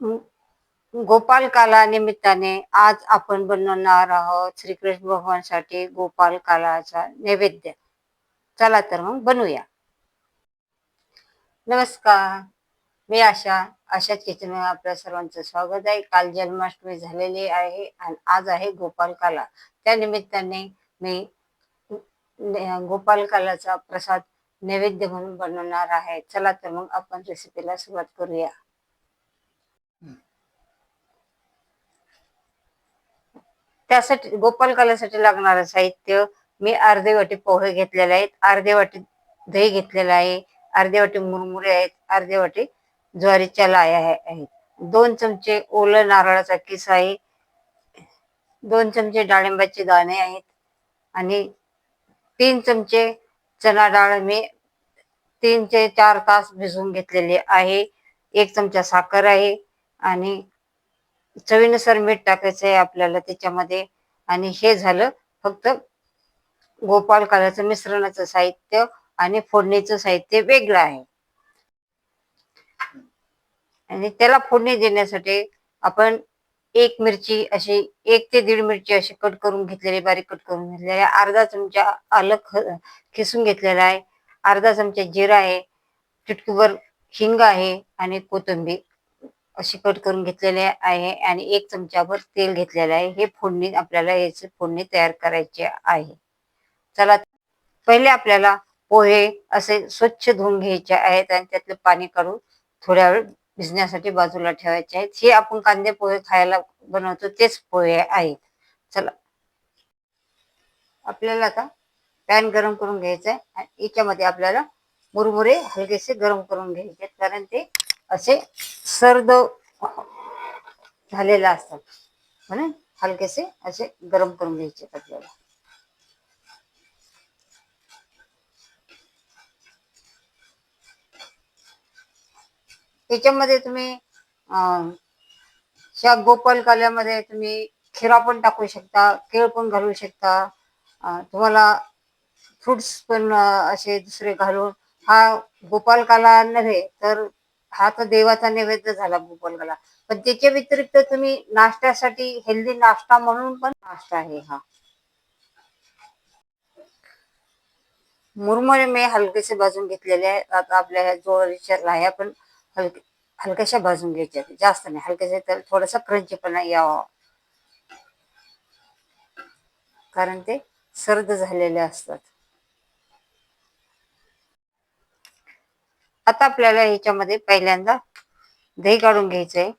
गोपाल काला निमित्ताने आज आपण बनवणार आहोत श्रीकृष्ण भगवानसाठी गोपाल कालाचा नैवेद्य. चला तर मग बनवूया. नमस्कार. मी आशा आशाच किचन आपल्या सर्वांचं स्वागत आहे. काल जन्माष्टमी झालेली आहे आणि आज आहे गोपाल काला. त्या निमित्ताने मी गोपाल कालाचा प्रसाद नैवेद्य म्हणून बनवणार आहे. चला तर मग आपण रेसिपीला सुरुवात करूया. त्यासाठी गोपाल कालासाठी लागणारं साहित्य मी अर्धे वाटी पोहे घेतलेले आहेत अर्धे वाटी दही घेतलेलं आहे अर्धे वाटी मुरमुरे आहेत अर्धे वाटी ज्वारीच्या लाया आहेत दोन चमचे ओलं नारळाचा किस आहे दोन चमचे डाळिंबाचे दाणे आहेत आणि तीन चमचे चना डाळ मी तीन ते चार तास भिजवून घेतलेले आहे. एक चमचा साखर आहे आणि चवीनुसार मीठ टाकायचं आहे आपल्याला त्याच्यामध्ये. आणि हे झालं फक्त गोपाल कालाचं मिश्रणाचं साहित्य आणि फोडणीचं साहित्य वेगळं आहे. आणि त्याला फोडणी देण्यासाठी आपण एक मिरची अशी एक ते दीड मिरची अशी कट करून घेतलेली बारीक कट करून घेतलेली आहे. अर्धा चमचा आलं खिसून घेतलेला आहे. अर्धा चमचा जिरा आहे. चुटकीभर हिंग आहे आणि कोथिंबीर. अशी कट करून घेतलेले आहे आणि एक चमचाभर तेल घेतलेलं आहे. हे फोडणी आपल्याला याची फोडणी तयार करायची आहे. चला पहिले आपल्याला पोहे असे स्वच्छ धुवून घ्यायचे आहेत आणि त्यातलं पाणी काढून थोड्या वेळ भिजण्यासाठी बाजूला ठेवायचे आहेत. हे आपण कांदे पोहे खायला बनवतो तेच पोहे आहेत. चला. आपल्याला आता पॅन गरम करून घ्यायचं आहे आणि याच्यामध्ये आपल्याला मुरमुरे हलकेसे गरम करून घ्यायचे कारण ते असे सर्द झालेले असतात. म्हणून हलकेसे असे गरम करून घ्यायचे आपल्याला. त्याच्यामध्ये तुम्ही अं गोपाल काल्यामध्ये तुम्ही खिरा पण टाकू शकता केळ पण घालू शकता. तुम्हाला फ्रुट्स पण असे दुसरे घालून. हा गोपाल काला नव्हे तर हा तर देवाचा नैवेद्य झाला गोपालकाला. पण त्याच्या व्यतिरिक्त तुम्ही नाश्त्यासाठी हेल्दी नाश्ता म्हणून पण नाश्ता आहे हा. मुरमुरे मी हलकेसे भाजून घेतलेले आहे. आता आपल्या ह्या ज्वारीच्या लाह्या पण हलके हलक्याशा भाजून घ्यायच्या जास्त नाही. हलक्याशा तर थोडासा क्रंचीपणा यावा. कारण ते सर्द झालेले असतात. आता आपल्याला ह्याच्यामध्ये पहिल्यांदा दही काढून घ्यायचंय.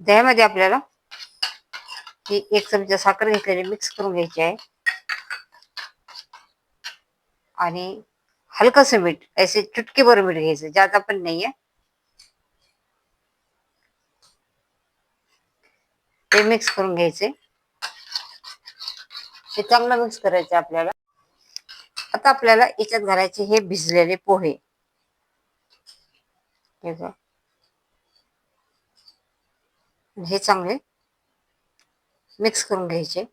दह्यामध्ये आपल्याला ही एक चमचा साखर घेतलेली मिक्स करून घ्यायची आहे. आणि हलकस मीठ असे चुटकीभर मीठ घ्यायचं जाता पण नाहीये. ते मिक्स करून घ्यायचे. हे चांगलं मिक्स करायचे आपल्याला. आता आपल्याला याच्यात घालायचे हे भिजलेले पोहे. हे चांगले मिक्स करून घ्यायचे.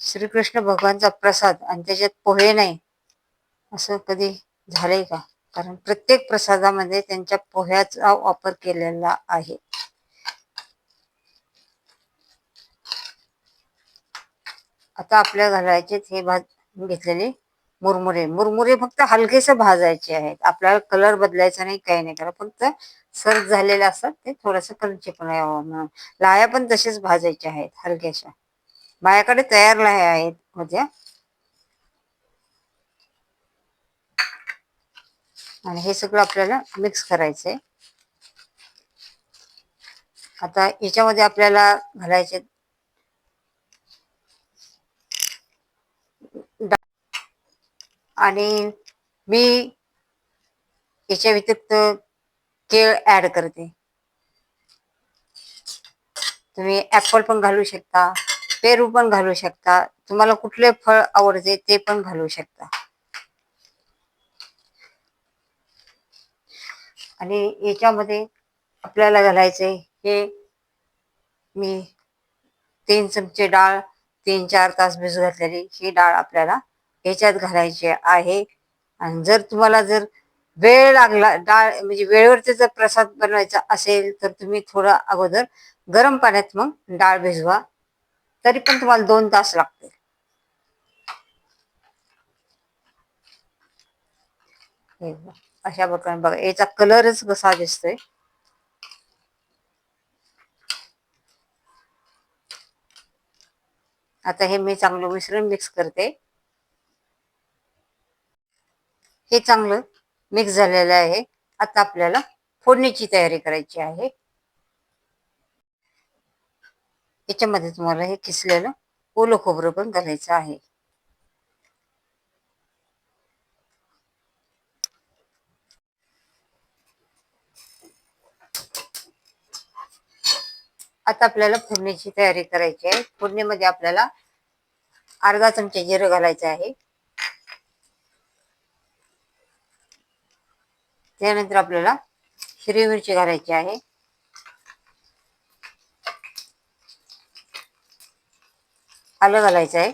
श्रीकृष्ण भगवानचा प्रसाद आणि त्याच्यात पोहे नाही. असं कधी झालंय का? कारण प्रत्येक प्रसादामध्ये त्यांच्या पोह्याचा वापर केलेला आहे. आता आपल्या घालायचे हे भाज घेतलेले मुरमुरे. मुरमुरे फक्त हलकेसे भाजायचे आहेत. आपल्याला कलर बदलायचा नाही काही नाही करा फक्त सर्व झालेले असतात ते थोडस क्रंची पण म्हणून. लाया पण तसेच भाजायचे आहेत हलक्याशा. माझ्याकडे तयार लाया आहेत होत्या आणि हे सगळं आपल्याला मिक्स करायचंय. आता याच्यामध्ये आपल्याला घालायचे आणि मी याच्या व्यतिरिक्त केळ ऍड करते. तुम्ही ऍपल पण घालू शकता पेरू पण घालू शकता तुम्हाला कुठले फळ आवडते ते पण घालू शकता. आणि याच्यामध्ये आपल्याला घालायचे हे मी तीन चमचे डाळ तीन चार तास भिजू घातलेली. ही डाळ आपल्याला ह्याच्यात घालायची आहे. आणि जर तुम्हाला जर वेळ लागला डाळ म्हणजे वेळेवरती जर प्रसाद बनवायचा असेल तर तुम्ही थोडं अगोदर गरम पाण्यात मग डाळ भिजवा. तरी पण तुम्हाला दोन तास लागतील. हे अशा प्रकारे बघा याचा कलरच कसा दिसतोय आता हे मी चांगलं मिश्रण मिक्स करते. हे चांगलं मिक्स झालेलं आहे. आता आपल्याला फोडणीची तयारी करायची आहे. याच्यामध्ये तुम्हाला हे किसलेलं ओलं खोबरं पण घालायचं आहे. आता आपल्याला फोडणीची तयारी करायची आहे. फोडणीमध्ये आपल्याला अर्धा चमचा जिरं घालायचं आहे. त्यानंतर आपल्याला हिरवी मिरची घालायची आहे. आलं घालायचं आहे.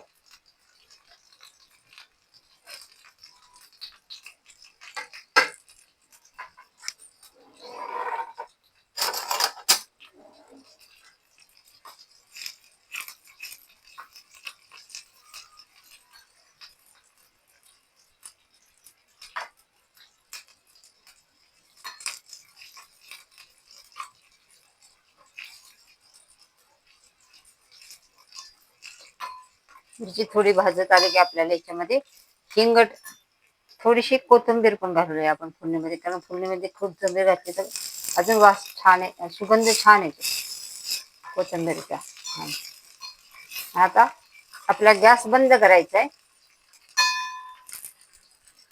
मिरची थोडी भाजत आली की आपल्याला याच्यामध्ये हिंगट थोडीशी कोथिंबीर पण घालूया आपण फोडणीमध्ये. कारण फोडणीमध्ये कोथिंबीर घातली तर अजून वास छान आहे सुगंध छान येतो. कोथिंबीरचा. आता आपला गॅस बंद करायचा आहे.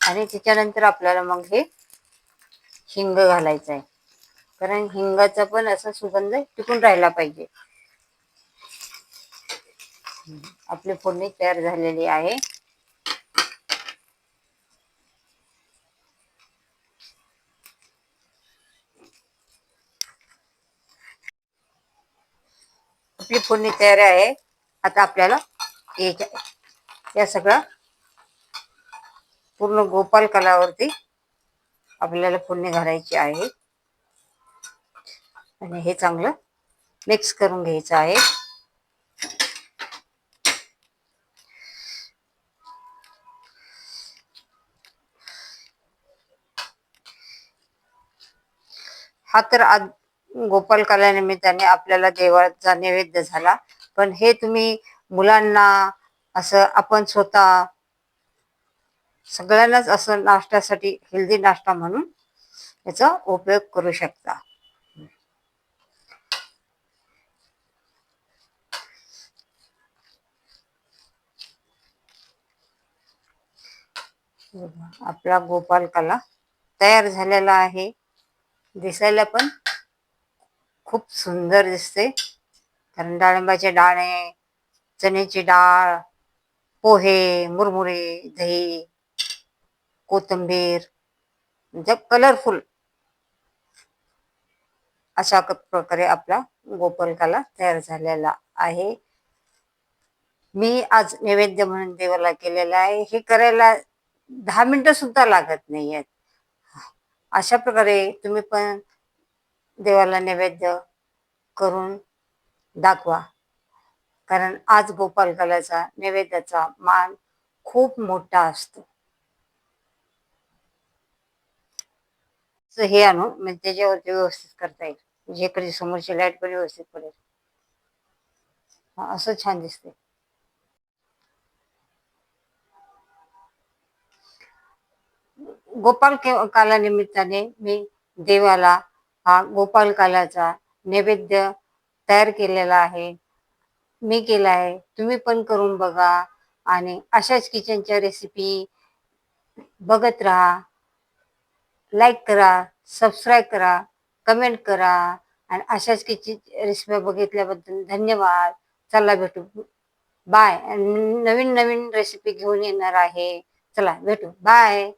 आणि त्याच्यानंतर आपल्याला मग हे हिंग घालायचं आहे. कारण हिंगाचा पण असा सुगंध टिकून राहिला पाहिजे. आपली फोडणी तयार झालेली आहे. आपली फोडणी तयार आहे. आता आपल्याला या सगळं पूर्ण गोपाल कलावरती आपल्याला फोडणी घालायची आहे. आणि हे चांगलं मिक्स करून घ्यायचं आहे. हा तर आज गोपाल कला निमित्ताने आपल्याला देवाचा नैवेद्य झाला. पण हे तुम्ही मुलांना असं आपण स्वतः सगळ्यांनाच असं नाश्त्यासाठी हेल्दी नाश्ता म्हणून याचा उपयोग करू शकता. आपला गोपाल कला तयार झालेला आहे. दिसायला पण खूप सुंदर दिसते. कारण डाळिंबाचे डाळे चण्याची डाळ पोहे मुरमुरे दही कोथिंबीर म्हणजे कलरफुल अशा प्रकारे आपला गोपालकाला तयार झालेला आहे. मी आज नैवेद्य म्हणून देवाला केलेला आहे. हे करायला दहा मिनिटं सुद्धा लागत नाही आहेत अशा प्रकारे तुम्ही पण देवाला नैवेद्य करून दाखवा. कारण आज गोपालकालाचा नैवेद्याचा मान खूप मोठा असतो. हे आणू म्हणजे त्याच्यावरती व्यवस्थित करता येईल. जे कधी समोरची लाइट पण व्यवस्थित पडेल. असं छान दिसते गोपाल के- काला निमित्ताने मी देवाला हा गोपाल कालाचा नैवेद्य तयार केलेला आहे. मी केला आहे. तुम्ही पण करून बघा आणि अशाच किचनच्या रेसिपी बघत राहा. लाईक करा सबस्क्राईब करा कमेंट करा आणि अशाच किचन रेसिपी बघितल्याबद्दल धन्यवाद. चला भेटू. बाय नवीन नवीन रेसिपी घेऊन येणार आहे. चला भेटू. बाय